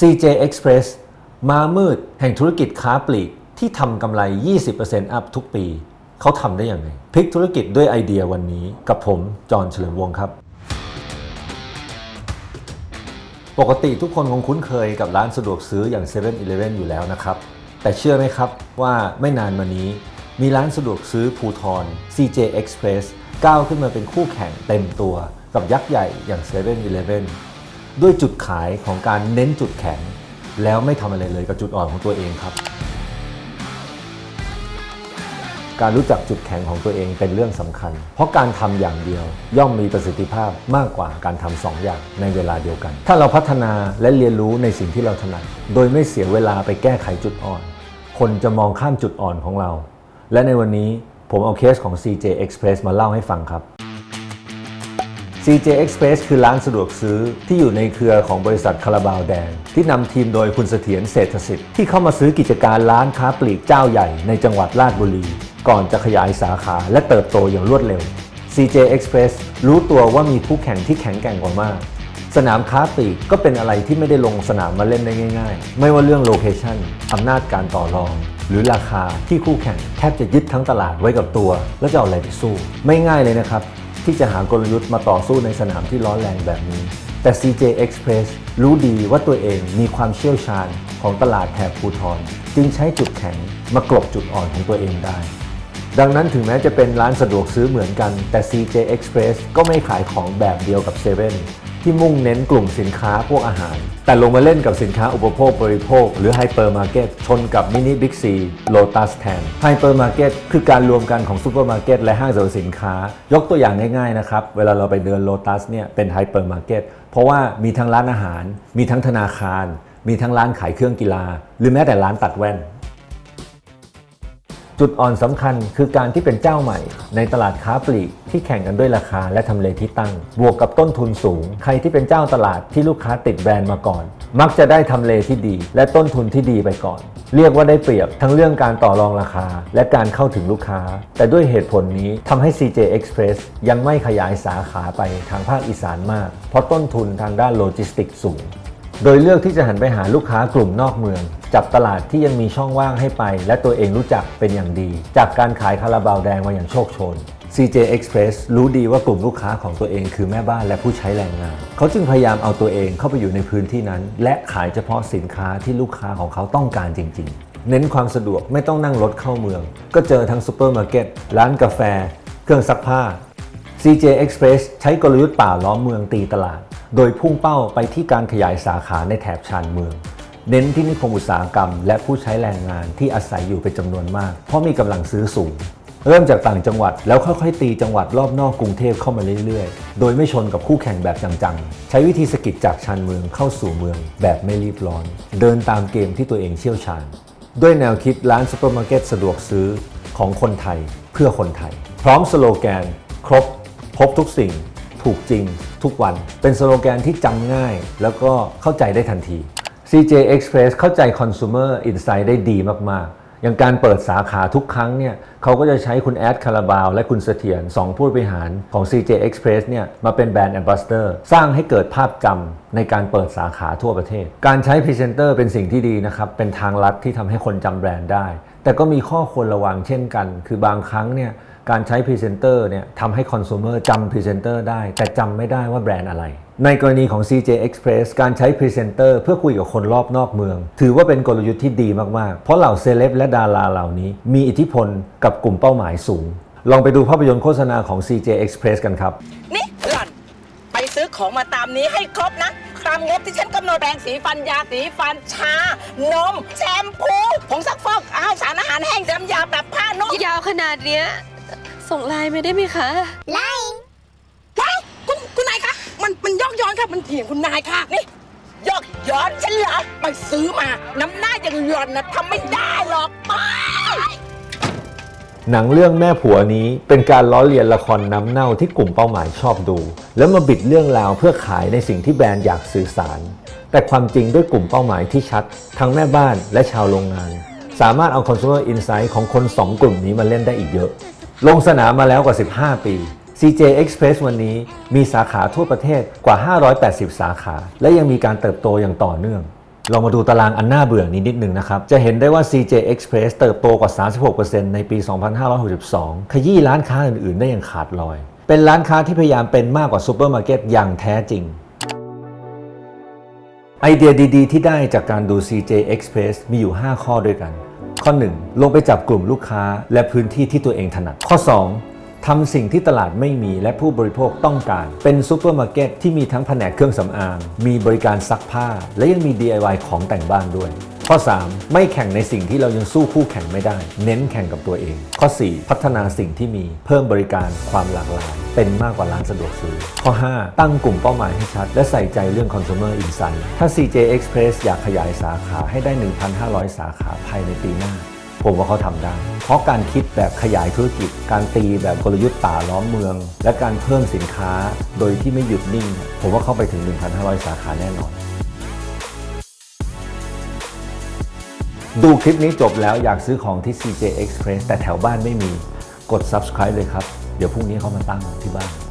CJ Express มามืดแห่งธุรกิจค้าปลีกที่ทำกำไร 20%อัพทุกปี เขาทำได้อย่างไรพลิกธุรกิจด้วยไอเดียวันนี้กับผม จอห์นเฉลิมวงครับ ปกติทุกคนคงคุ้นเคยกับร้านสะดวกซื้ออย่าง7 e เ e ่ e ออยู่แล้วนะครับ แต่เชื่อไหมครับว่าไม่นานมานี้ มีร้านสะดวกซื้อภูทร CJ Express ก้าวขึ้นมาเป็นคู่แข่งเต็มตัวกับยักษ์ใหญ่อย่าง7 e เ e ่ e อ ด้วยจุดขายของการเน้นจุดแข็ง แล้วไม่ทำอะไรเลยกับจุดอ่อนของตัวเองครับ การรู้จักจุดแข็งของตัวเองเป็นเรื่องสำคัญ เพราะการทำอย่างเดียวย่อมมีประสิทธิภาพมากกว่าการทำสองอย่างในเวลาเดียวกัน ถ้าเราพัฒนาและเรียนรู้ในสิ่งที่เราถนัดโดยไม่เสียเวลาไปแก้ไขจุดอ่อน คนจะมองข้ามจุดอ่อนของเรา และในวันนี้ผมเอาเคสของ CJ Express มาเล่าให้ฟังครับ CJ Express คือร้านสะดวกซื้อที่อยู่ในเครือของบริษัทคาราบาวแดง ที่นำทีมโดยคุณเสถียรเศรษฐสิทธิ์ที่เข้ามาซื้อกิจการร้านค้าปลีกเจ้าใหญ่ในจังหวัดราชบุรี ก่อนจะขยายสาขาและเติบโตอย่างรวดเร็ว CJ Express รู้ตัวว่ามีคู่แข่งที่แข็งแกร่งกว่ามาก สนามค้าปลีกก็เป็นอะไรที่ไม่ได้ลงสนามมาเล่นได้ง่าย ๆ ไม่ว่าเรื่องโลเคชันอำนาจการต่อรอง หรือราคาที่คู่แข่งแทบจะยึดทั้งตลาดไว้กับตัว แล้วจะเอาอะไรไปสู้ ไม่ง่ายเลยนะครับ ที่จะหากลยุทธ์มาต่อสู้ในสนามที่ร้อนแรงแบบนี้ แต่ CJ Express รู้ดีว่าตัวเองมีความเชี่ยวชาญของตลาดแถบภูทรจึงใช้จุดแข็งมากลบจุดอ่อนของตัวเองได้ ดังนั้นถึงแม้จะเป็นร้านสะดวกซื้อเหมือนกัน แต่ CJ Express ก็ไม่ขายของแบบเดียวกับ7 e ที่มุ่งเน้นกลุ่มสินค้าพวกอาหาร แต่ลงมาเล่นกับสินค้าอุปโภคบริโภค หรือไฮเปอร์มาร์เก็ตชนกับมินิบิ๊กซีโลตัสแทนไฮเปอร์มาร์เก็ตคือการรวมกันของซูเปอร์มาร์เก็ตและห้างสรรพสินค้า ยกตัวอย่างง่ายๆนะครับ เวลาเราไปเดินโลตัสเนี่ยเป็นไฮเปอร์มาร์เก็ตเพราะว่ามีทั้งร้านอาหาร มีทั้งธนาคาร มีทั้งร้านขายเครื่องกีฬา หรือแม้แต่ร้านตัดแว่น จุดอ่อนสำคัญคือการที่เป็นเจ้าใหม่ ในตลาดค้าปลีกที่แข่งกันด้วยราคาและทำเลที่ตั้ง บวกกับต้นทุนสูง ใครที่เป็นเจ้าตลาดที่ลูกค้าติดแบรนด์มาก่อน มักจะได้ทำเลที่ดี และต้นทุนที่ดีไปก่อน เรียกว่าได้เปรียบทั้งเรื่องการต่อรองราคา และการเข้าถึงลูกค้า แต่ด้วยเหตุผลนี้ทำให้ CJ Express ยังไม่ขยายสาขาไปทางภาคอีสานมาก เพราะต้นทุนทางด้านโลจิสติกส์สูง โดยเลือกที่จะหันไปหาลูกค้ากลุ่มนอกเมือง จับตลาดที่ยังมีช่องว่างให้ไป และตัวเองรู้จักเป็นอย่างดี จากการขายคาราบาวแดงมาอย่างโชคโชน CJ Express รู้ดีว่ากลุ่มลูกค้าของตัวเองคือแม่บ้านและผู้ใช้แรงงาน เขาจึงพยายามเอาตัวเองเข้าไปอยู่ในพื้นที่นั้น และขายเฉพาะสินค้าที่ลูกค้าของเขาต้องการจริง ๆ เน้นความสะดวกไม่ต้องนั่งรถเข้าเมือง ก็เจอทั้งซูเปอร์มาร์เก็ตร้านกาแฟ เครื่องซักผ้า CJ Express ใช้กลยุทธ์ป่าล้อมเมืองตีตลาด โดยพุ่งเป้าไปที่การขยายสาขาในแถบชานเมือง เน้นที่นิคมอุตสาหกรรม และผู้ใช้แรงงานที่อาศัยอยู่เป็นจำนวนมาก เพราะมีกำลังซื้อสูง เริ่มจากต่างจังหวัดแล้วค่อยๆ ตีจังหวัดรอบนอกกรุงเทพเข้ามาเรื่อยๆ โดยไม่ชนกับคู่แข่งแบบจังๆ ใช้วิธีสกิดจากชานเมืองเข้าสู่เมือง แบบไม่รีบร้อน เดินตามเกมที่ตัวเองเชี่ยวชาญ ด้วยแนวคิดร้านซูเปอร์มาร์เก็ตสะดวกซื้อของคนไทยเพื่อคนไทย พร้อมสโลแกน ครบพบทุกสิ่ง ถูกจริงทุกวัน เป็นสโลแกนที่จำง่าย แล้วก็เข้าใจได้ทันที CJ Express เข้าใจ Consumer Insight ได้ดีมาก ๆ อย่างการเปิดสาขาทุกครั้งเนี่ยเขาก็จะใช้คุณแอดคาราบาว และคุณเสถียรสองผู้บริหารของ CJ Express เนี่ยมาเป็นแบรนด์ Ambassador สร้างให้เกิดภาพจำในการเปิดสาขาทั่วประเทศ การใช้พรีเซนเตอร์เป็นสิ่งที่ดีนะครับ เป็นทางลัดที่ทำให้คนจำแบรนด์ได้ แต่ก็มีข้อควรระวังเช่นกัน คือบางครั้งเนี่ย การใช้พรีเซนเตอร์เนี่ยทำให้คอน sumer จำพรีเซนเตอร์ได้ แต่จำไม่ได้ว่าแบรนด์อะไร ในกรณีของ CJ Express การใช้พรีเซนเตอร์เพื่อคุยกับคนรอบนอกเมือง ถือว่าเป็นกลยุทธ์ที่ดีมาก ๆ เพราะเหล่าเซเลบและดาราเหล่านี้ มีอิทธิพลกับกลุ่มเป้าหมายสูง ลองไปดูภาพยนตร์โฆษณาของ CJ Express กันครับ นี่หล่อนไปซื้อของมาตามนี้ให้ครบนะ ตามงบที่ฉันกำหนดแปรงสีฟันยาสีฟันชา นม แชมพูผงซักฟอกอาหารสารอาหารแห้งน้ำยาปรับผ้านุ่มยาวขนาดเนี้ย ส่งไลน์มาได้ไหมคะ ไล่คุณคุณนายคะ มันมันยอกย้อนค่ะ มันเถียงคุณนายค่ะ นี่ ยอกย้อนฉันเหรอไปซื้อมา น้ำหน้าอย่างหล่อนนะทำไม่ได้หรอกไปหนังเรื่องแม่ผัวนี้เป็นการล้อเลียนละครน้ำเน่าที่กลุ่มเป้าหมายชอบดู แล้วมาบิดเรื่องราวเพื่อขายในสิ่งที่แบรนด์อยากสื่อสาร แต่ความจริงด้วยกลุ่มเป้าหมายที่ชัด ทั้งแม่บ้านและชาวโรงงาน สามารถเอา consumer insight ของคน 2 กลุ่มนี้มาเล่นได้อีกเยอะ ลงสนามมาแล้วกว่า 15 ปี CJ Express วันนี้มีสาขาทั่วประเทศกว่า 580 สาขา และยังมีการเติบโตอย่างต่อเนื่อง เรามาดูตารางอันน่าเบื่อนี้นิดหนึ่งนะครับ จะเห็นได้ว่า CJ Express เติบโตกว่า 36%ในปี 2562 ขยี้ร้านค้าอื่น ๆ ได้อย่างขาดลอย เป็นร้านค้าที่พยายามเป็นมากกว่าซูเปอร์มาร์เก็ตอย่างแท้จริงไอเดียดี ๆ ที่ได้จากการดู CJ Express มีอยู่ 5 ข้อด้วยกัน ข้อ 1 ลงไปจับกลุ่มลูกค้าและพื้นที่ที่ตัวเองถนัด ข้อ 2 ทำสิ่งที่ตลาดไม่มีและผู้บริโภคต้องการ เป็นซูเปอร์มาร์เก็ตที่มีทั้งแผนกเครื่องสำอาง มีบริการซักผ้า และยังมี DIY ของแต่งบ้านด้วยข้อ 3 ไม่แข่งในสิ่งที่เรายังสู้คู่แข่งไม่ได้ เน้นแข่งกับตัวเอง ข้อ 4 พัฒนาสิ่งที่มีเพิ่มบริการความหลากหลาย เป็นมากกว่าร้านสะดวกซื้อ ข้อ 5 ตั้งกลุ่มเป้าหมายให้ชัด และใส่ใจเรื่อง consumer insight ถ้า CJ Express อยากขยายสาขาให้ได้ 1,500 สาขาภายในปีหน้า ผมว่าเขาทำได้ เพราะการคิดแบบขยายธุรกิจ การตีแบบกลยุทธ์ป่าล้อมเมือง และการเพิ่มสินค้าโดยที่ไม่หยุดนิ่ง ผมว่าเข้าไปถึง 1,500 สาขาแน่นอนดูคลิปนี้จบแล้วอยากซื้อของที่ CJ Express แต่แถวบ้านไม่มี กด subscribe เลยครับ เดี๋ยวพรุ่งนี้เขามาตั้งที่บ้าน